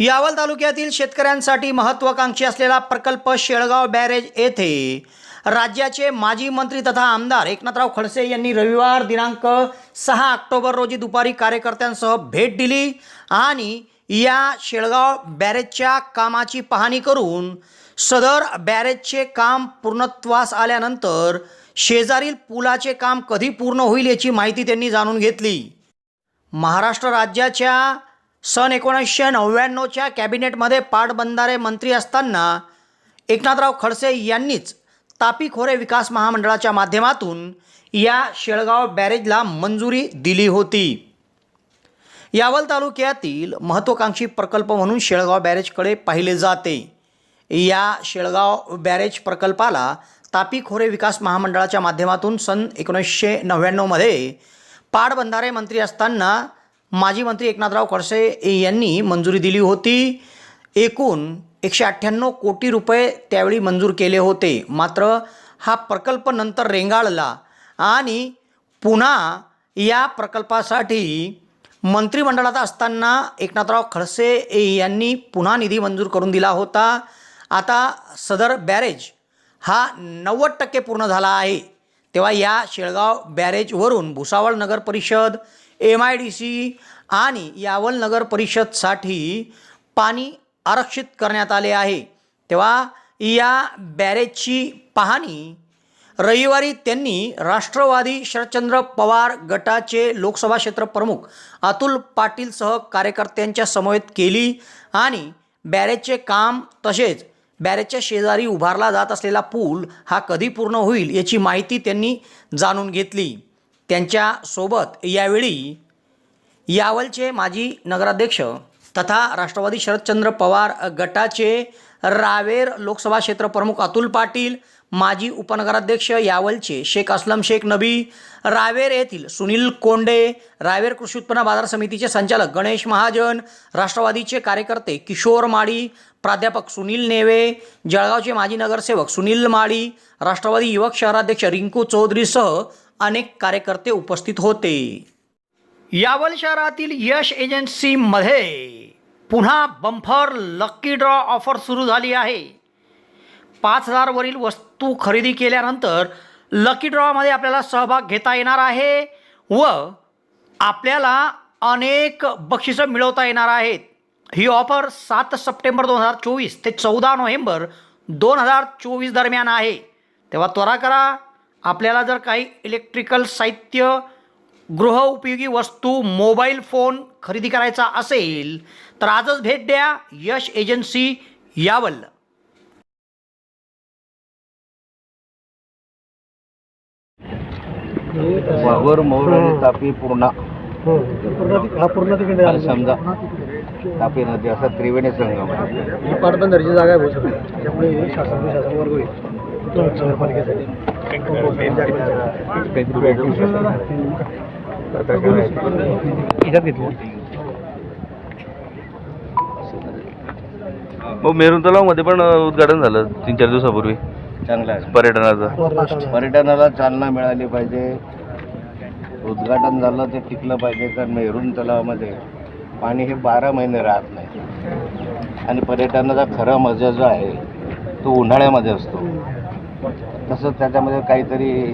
यावल तालुक्यातील शेतकऱ्यांसाठी महत्त्वाकांक्षी असलेला प्रकल्प शेळगाव बॅरेज येथे राज्याचे माजी मंत्री तथा आमदार एकनाथराव खडसे यांनी रविवार दिनांक सहा ऑक्टोबर रोजी दुपारी कार्यकर्त्यांसह भेट दिली आणि या शेळगाव बॅरेजच्या कामाची पाहणी करून सदर बॅरेजचे काम पूर्णत्वास आल्यानंतर शेजारील पुलाचे काम कधी पूर्ण होईल याची माहिती त्यांनी जाणून घेतली. महाराष्ट्र राज्याच्या सन एकोणीसशे नव्याण्णवच्या कॅबिनेटमध्ये पाटबंधारे मंत्री असताना एकनाथराव खडसे यांनीच तापी खोरे विकास महामंडळाच्या माध्यमातून या शेळगाव बॅरेजला मंजुरी दिली होती. यावल तालुक्यातील महत्त्वाकांक्षी प्रकल्प म्हणून शेळगाव बॅरेजकडे पाहिले जाते. या शेळगाव बॅरेज प्रकल्पाला तापी खोरे विकास महामंडळाच्या माध्यमातून सन एकोणीसशे नव्याण्णवमध्ये पाटबंधारे मंत्री असताना माजी मंत्री एकनाथराव खडसे यांनी मंजुरी दिली होती. एकूण एकशे अठ्ठ्याण्णव कोटी रुपये त्यावेळी मंजूर केले होते. मात्र हा प्रकल्प नंतर रेंगाळला आणि पुन्हा या प्रकल्पासाठी मंत्रिमंडळात असताना एकनाथराव खडसे यांनी पुन्हा निधी मंजूर करून दिला होता. आता सदर बॅरेज हा नव्वद टक्के पूर्ण झाला आहे. तेव्हा या शेळगाव बॅरेजवरून भुसावळ नगर परिषद एम आय डी सी आणि यावल नगर परिषदसाठी पाणी आरक्षित करण्यात आले आहे. तेव्हा या बॅरेजची पाहणी रविवारी त्यांनी राष्ट्रवादी शरदचंद्र पवार गटाचे लोकसभा क्षेत्र प्रमुख अतुल पाटीलसह कार्यकर्त्यांच्या समवेत केली आणि बॅरेजचे काम तसेच बॅरेजच्या शेजारी उभारला जात असलेला पूल हा कधी पूर्ण होईल याची माहिती त्यांनी जाणून घेतली. त्यांच्यासोबत यावेळी यावलचे माजी नगराध्यक्ष तथा राष्ट्रवादी शरदचंद्र पवार गटाचे रावेर लोकसभा क्षेत्र प्रमुख अतुल पाटील माजी उपनगराध्यक्ष यावलचे शेख असलम शेख नबी रावेर येथील सुनील कोंडे रावेर कृषी उत्पन्न बाजार समितीचे संचालक गणेश महाजन राष्ट्रवादीचे कार्यकर्ते किशोर माळी प्राध्यापक सुनील नेवे जळगावचे माजी नगरसेवक सुनील माळी राष्ट्रवादी युवक शहराध्यक्ष रिंकू चौधरीसह अनेक कार्यकर्ते उपस्थित होते. यावल शहरातील यश एजन्सीमध्ये पुन्हा बंफर लक्की ड्रॉ ऑफर सुरू झाली आहे. पाच हजारवरील वस्तू खरेदी केल्यानंतर लकी ड्रॉमध्ये आपल्याला सहभाग घेता येणार आहे व आपल्याला अनेक बक्षिसं मिळवता येणार आहेत. ही ऑफर सात सप्टेंबर दोन हजार चोवीस ते चौदा नोव्हेंबर दोन हजार चोवीस दरम्यान आहे. तेव्हा त्वरा करा. आपल्याला जर काही इलेक्ट्रिकल साहित्य गृहउपयोगी वस्तू मोबाईल फोन खरेदी करायचा असेल तर आजच भेट द्या यश एजन्सी यावल. वाघोर मोर आणि तापी पूर्णा. हो पूर्ण ती- हा पूर्ण तिकडे आणि समजा तापी नदी असा त्रिवेणी संगम. आहे. पाटबंधारीची जागा आहे भाऊ सगळी. त्यामुळे हे शासन शासन वर्ग होईल. नगरपालिकेसाठी. मग मेरून तलावमध्ये पण उद्घाटन झालं तीन चार दिवसापूर्वी. चांगला आहे. पर्यटनाचं. पर्यटनाला चालना मिळाली पाहिजे. उद्घाटन झालं ते टिकलं पाहिजे कारण मेरून तलावामध्ये पाणी हे बारा महिने राहत नाही. आणि पर्यटनाचा खरा मजा जो आहे तो उन्हाळ्यामध्ये असतो. तसंच त्याच्यामध्ये काहीतरी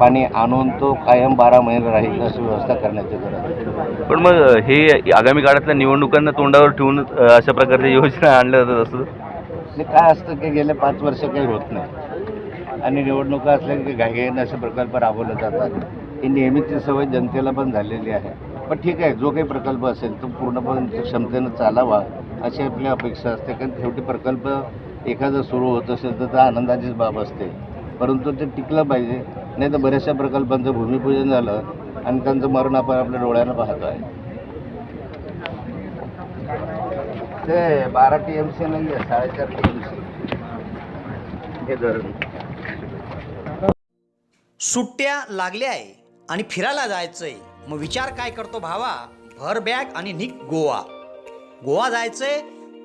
पाणी आणून तो कायम बारा महिने राहील अशी व्यवस्था करण्याची गरज आहे. पण मग हे आगामी काळातल्या निवडणुकांना तोंडावर ठेवून अशा प्रकारच्या योजना आणल्या जातात असं? आणि काय असतं की गेले पाच वर्ष काही होत नाही. आणि निवडणुका असल्या की घाईघाईने असे प्रकल्प राबवले जातात. ही नेहमीची सवय जनतेला पण झालेली आहे. पण ठीक आहे जो काही प्रकल्प असेल तो पूर्णपणे क्षमतेनं चालावा अशी आपली अपेक्षा असते. कारण शेवटी प्रकल्प एखादं सुरू होत असेल तर त्या आनंदाचीच बाब असते. परंतु ते टिकलं पाहिजे. नाही तर बऱ्याचशा प्रकल्पांचं भूमिपूजन झालं आणि त्यांचं मरण आपण आपल्या डोळ्यानं पाहतो आहे ते बारा टी एम सी नाही आहे साडेचार टी एम सी हे धरण. सुट्ट्या लागल्या आहे आणि फिरायला जायचंय. मग विचार काय करतो भावा? भर बॅग आणि निक गोवा. गोवा जायचंय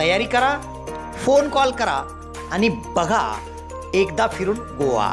तयारी करा फोन कॉल करा आणि बघा एकदा फिरून गोवा.